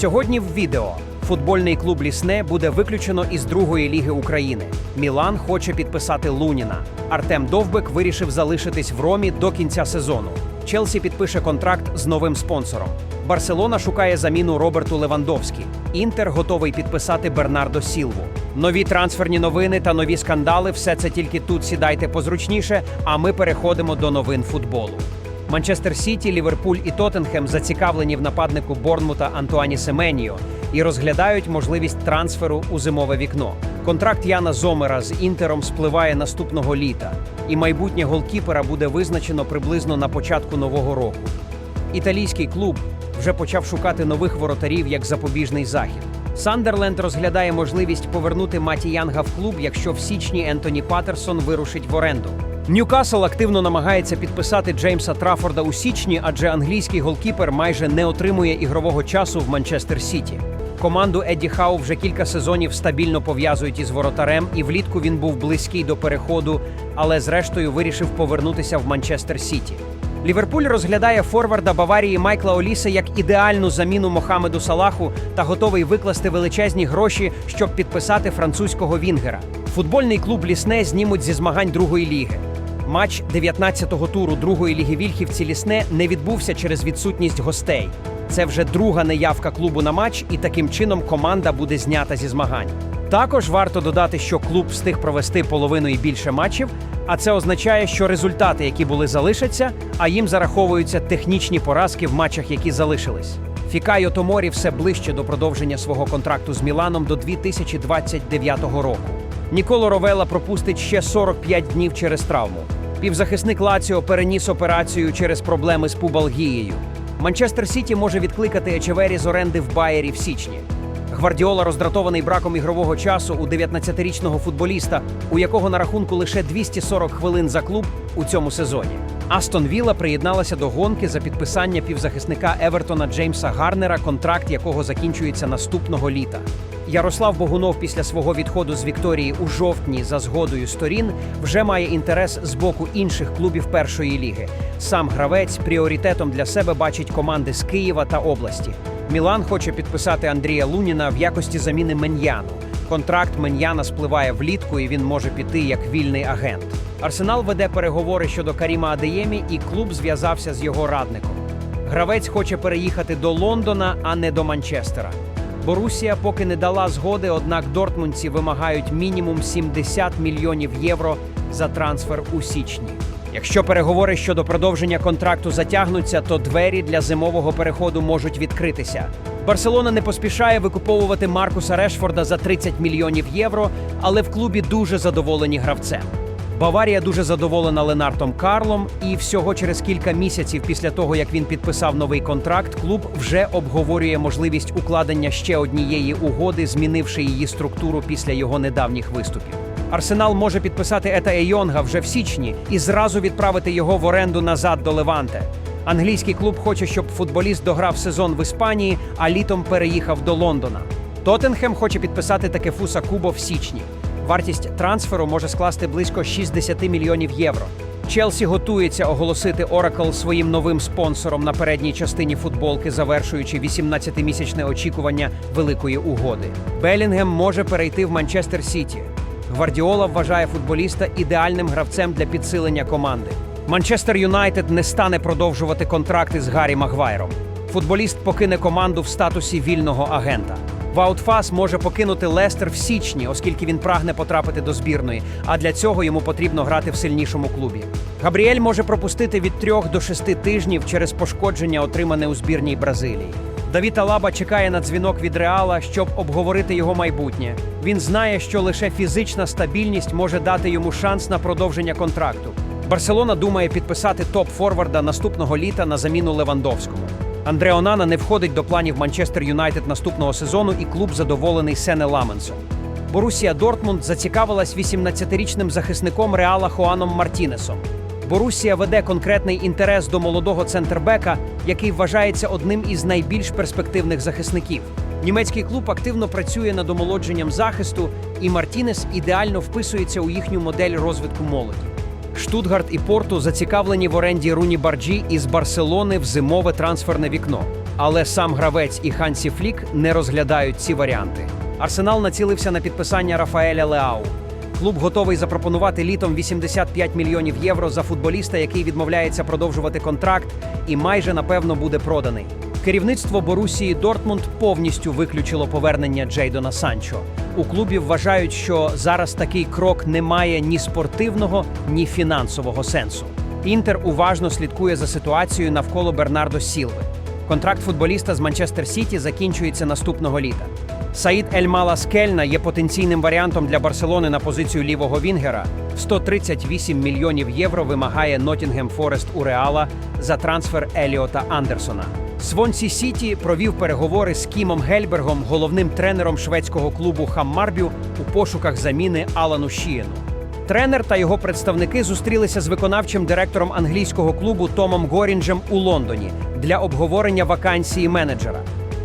Сьогодні в відео футбольний клуб Лісне буде виключено із другої ліги України. Мілан хоче підписати Луніна. Артем Довбик вирішив залишитись в Ромі до кінця сезону. Челсі підпише контракт з новим спонсором. Барселона шукає заміну Роберту Левандовські. Інтер готовий підписати Бернардо Сілву. Нові трансферні новини та нові скандали все це тільки тут сідайте позручніше. А ми переходимо до новин футболу. Манчестер Сіті, Ліверпуль і Тоттенхем зацікавлені в нападнику Борнмута Антуані Семеніо і розглядають можливість трансферу у зимове вікно. Контракт Яна Зомера з Інтером спливає наступного літа, і майбутнє голкіпера буде визначено приблизно на початку нового року. Італійський клуб вже почав шукати нових воротарів як запобіжний захід. Сандерленд розглядає можливість повернути Маті Янга в клуб, якщо в січні Ентоні Паттерсон вирушить в оренду. Ньюкасл активно намагається підписати Джеймса Трафорда у січні, адже англійський голкіпер майже не отримує ігрового часу в Манчестер Сіті. Команду Едді Хау вже кілька сезонів стабільно пов'язують із воротарем, і влітку він був близький до переходу, але зрештою вирішив повернутися в Манчестер Сіті. Ліверпуль розглядає форварда Баварії Майкла Оліса як ідеальну заміну Мохамеду Салаху та готовий викласти величезні гроші, щоб підписати французького вінгера. Футбольний клуб Лісне знімуть зі змагань другої ліги. Матч 19-го туру другої ліги Вільхівці Лісне не відбувся через відсутність гостей. Це вже друга неявка клубу на матч, і таким чином команда буде знята зі змагань. Також варто додати, що клуб встиг провести половину і більше матчів, а це означає, що результати, які були, залишаться, а їм зараховуються технічні поразки в матчах, які залишились. Фікайо Томорі все ближче до продовження свого контракту з Міланом до 2029 року. Ніколо Ровела пропустить ще 45 днів через травму. Півзахисник Лаціо переніс операцію через проблеми з пубалгією. Манчестер Сіті може відкликати Ечевері з оренди в Байері в січні. Гвардіола роздратований браком ігрового часу у 19-річного футболіста, у якого на рахунку лише 240 хвилин за клуб у цьому сезоні. Астон Вілла приєдналася до гонки за підписання півзахисника Евертона Джеймса Гарнера, контракт якого закінчується наступного літа. Ярослав Богунов після свого відходу з Вікторії у жовтні за згодою сторін вже має інтерес з боку інших клубів першої ліги. Сам гравець пріоритетом для себе бачить команди з Києва та області. Мілан хоче підписати Андрія Луніна в якості заміни Меньяну. Контракт Меньяна спливає влітку, і він може піти як вільний агент. Арсенал веде переговори щодо Каріма Адеємі, і клуб зв'язався з його радником. Гравець хоче переїхати до Лондона, а не до Манчестера. Борусія поки не дала згоди, однак дортмундці вимагають мінімум 70 мільйонів євро за трансфер у січні. Якщо переговори щодо продовження контракту затягнуться, то двері для зимового переходу можуть відкритися. Барселона не поспішає викуповувати Маркуса Решфорда за 30 мільйонів євро, але в клубі дуже задоволені гравцем. Баварія дуже задоволена Ленартом Карлом, і всього через кілька місяців після того, як він підписав новий контракт, клуб вже обговорює можливість укладення ще однієї угоди, змінивши її структуру після його недавніх виступів. Арсенал може підписати Ета Ейонга вже в січні і зразу відправити його в оренду назад до Леванте. Англійський клуб хоче, щоб футболіст дограв сезон в Іспанії, а літом переїхав до Лондона. Тоттенхем хоче підписати Такефуса Кубо в січні. Вартість трансферу може скласти близько 60 мільйонів євро. Челсі готується оголосити Oracle своїм новим спонсором на передній частині футболки, завершуючи 18-місячне очікування великої угоди. Белінгем може перейти в Манчестер Сіті. Гвардіола вважає футболіста ідеальним гравцем для підсилення команди. Манчестер Юнайтед не стане продовжувати контракти з Гаррі Магвайром. Футболіст покине команду в статусі вільного агента. Ваутфас може покинути Лестер в січні, оскільки він прагне потрапити до збірної, а для цього йому потрібно грати в сильнішому клубі. Габріель може пропустити від трьох до шести тижнів через пошкодження, отримане у збірній Бразилії. Давід Алаба чекає на дзвінок від Реала, щоб обговорити його майбутнє. Він знає, що лише фізична стабільність може дати йому шанс на продовження контракту. Барселона думає підписати топ-форварда наступного літа на заміну Левандовському. Андре Онана не входить до планів Манчестер Юнайтед наступного сезону, і клуб задоволений Сене Ламенсом. Борусія Дортмунд зацікавилась 18-річним захисником Реала Хуаном Мартінесом. Борусія веде конкретний інтерес до молодого центрбека, який вважається одним із найбільш перспективних захисників. Німецький клуб активно працює над омолодженням захисту, і Мартінес ідеально вписується у їхню модель розвитку молоді. Штутгарт і Порту зацікавлені в оренді Руні Барджі із Барселони в зимове трансферне вікно. Але сам гравець і Хансі Флік не розглядають ці варіанти. Арсенал націлився на підписання Рафаеля Леау. Клуб готовий запропонувати літом 85 мільйонів євро за футболіста, який відмовляється продовжувати контракт і майже напевно буде проданий. Керівництво Борусії Дортмунд повністю виключило повернення Джейдона Санчо. У клубі вважають, що зараз такий крок не має ні спортивного, ні фінансового сенсу. Інтер уважно слідкує за ситуацією навколо Бернардо Сілви. Контракт футболіста з Манчестер Сіті закінчується наступного літа. Саїд Ельмала Скельна є потенційним варіантом для Барселони на позицію лівого Вінгера. 138 мільйонів євро вимагає Ноттінгем Форест у Реала за трансфер Еліота Андерсона. Свонсі Сіті провів переговори з Кімом Гельбергом, головним тренером шведського клубу Хаммарбю, у пошуках заміни Алану Шієну. Тренер та його представники зустрілися з виконавчим директором англійського клубу Томом Горінджем у Лондоні для обговорення вакансії менеджера.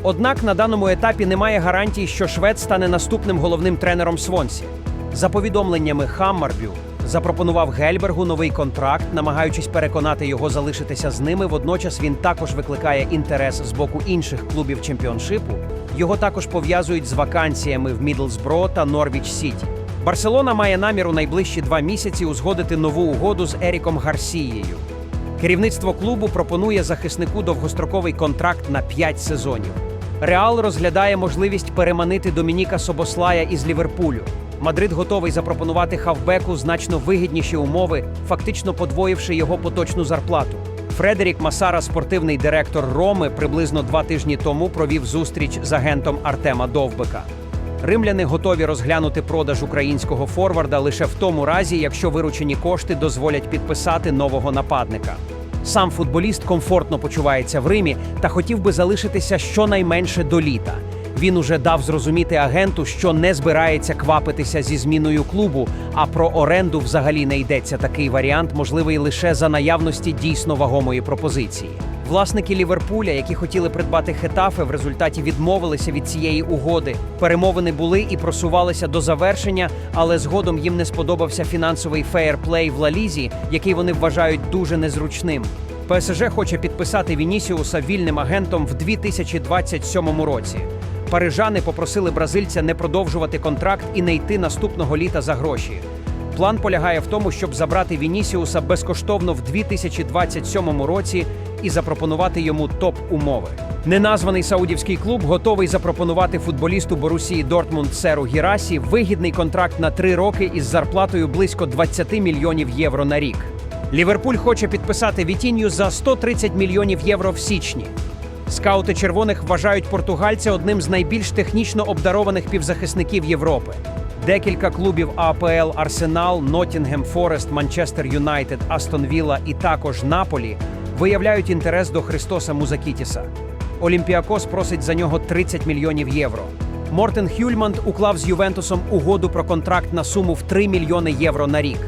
Однак на даному етапі немає гарантій, що швед стане наступним головним тренером Свонсі. За повідомленнями Хаммарбю, запропонував Гельбергу новий контракт, намагаючись переконати його залишитися з ними. Водночас він також викликає інтерес з боку інших клубів чемпіоншипу. Його також пов'язують з вакансіями в Мідлсбро та Норвіч Сіті. Барселона має намір у найближчі два місяці узгодити нову угоду з Еріком Гарсією. Керівництво клубу пропонує захиснику довгостроковий контракт на 5 сезонів. Реал розглядає можливість переманити Домініка Собослая із Ліверпулю. Мадрид готовий запропонувати хавбеку значно вигідніші умови, фактично подвоївши його поточну зарплату. Фредерік Масара, спортивний директор Роми, приблизно два тижні тому провів зустріч з агентом Артема Довбика. Римляни готові розглянути продаж українського форварда лише в тому разі, якщо виручені кошти дозволять підписати нового нападника. Сам футболіст комфортно почувається в Римі та хотів би залишитися щонайменше до літа. Він уже дав зрозуміти агенту, що не збирається квапитися зі зміною клубу, а про оренду взагалі не йдеться. Такий варіант можливий лише за наявності дійсно вагомої пропозиції. Власники Ліверпуля, які хотіли придбати Хетафе, в результаті відмовилися від цієї угоди. Перемовини були і просувалися до завершення, але згодом їм не сподобався фінансовий феєрплей в Лалізі, який вони вважають дуже незручним. ПСЖ хоче підписати Вінісіуса вільним агентом в 2027 році. Парижани попросили бразильця не продовжувати контракт і не йти наступного літа за гроші. План полягає в тому, щоб забрати Вінісіуса безкоштовно в 2027 році і запропонувати йому топ-умови. Неназваний саудівський клуб готовий запропонувати футболісту Борусії Дортмунд Серу Гірасі вигідний контракт на три роки із зарплатою близько 20 мільйонів євро на рік. Ліверпуль хоче підписати Вітінью за 130 мільйонів євро в січні. Скаути червоних вважають португальця одним з найбільш технічно обдарованих півзахисників Європи. Декілька клубів АПЛ Арсенал, Ноттінгем Форест, Манчестер Юнайтед, Астон Вілла і також Наполі виявляють інтерес до Христоса Музакітіса. Олімпіакос просить за нього 30 мільйонів євро. Мортен Хюльманд уклав з Ювентусом угоду про контракт на суму в 3 мільйони євро на рік.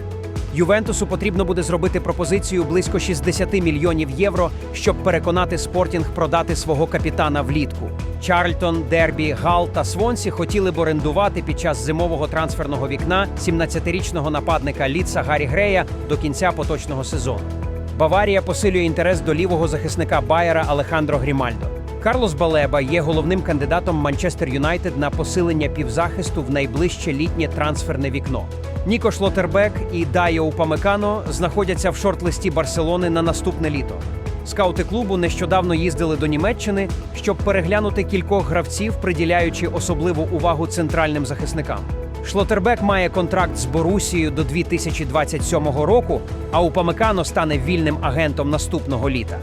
Ювентусу потрібно буде зробити пропозицію близько 60 мільйонів євро, щоб переконати Спортінг продати свого капітана влітку. Чарльтон, Дербі, Гал та Свонсі хотіли б орендувати під час зимового трансферного вікна 17-річного нападника Ліца Гаррі Грея до кінця поточного сезону. Баварія посилює інтерес до лівого захисника Байера Алехандро Грімальдо. Карлос Балеба є головним кандидатом Манчестер Юнайтед на посилення півзахисту в найближче літнє трансферне вікно. Ніко Шлотербек і Дайо Упамекано знаходяться в шорт-листі Барселони на наступне літо. Скаути клубу нещодавно їздили до Німеччини, щоб переглянути кількох гравців, приділяючи особливу увагу центральним захисникам. Шлотербек має контракт з Борусією до 2027 року, а Упамекано стане вільним агентом наступного літа.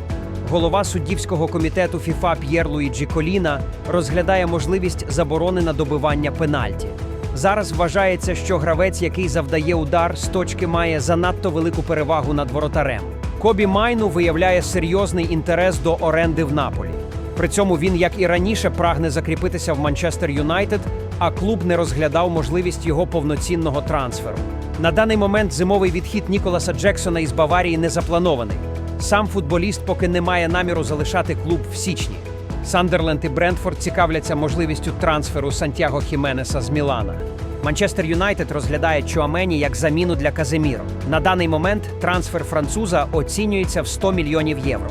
Голова суддівського комітету ФІФА П'єр Луїджі Коліна розглядає можливість заборони на добивання пенальті. Зараз вважається, що гравець, який завдає удар з точки, має занадто велику перевагу над воротарем. Кобі Майну виявляє серйозний інтерес до оренди в Наполі. При цьому він, як і раніше, прагне закріпитися в Манчестер Юнайтед, а клуб не розглядав можливість його повноцінного трансферу. На даний момент зимовий відхід Ніколаса Джексона із Баварії не запланований. Сам футболіст поки не має наміру залишати клуб в січні. Сандерленд і Брентфорд цікавляться можливістю трансферу Сантьяго Хіменеса з Мілана. Манчестер Юнайтед розглядає Чуамені як заміну для Каземіро. На даний момент трансфер француза оцінюється в 100 мільйонів євро.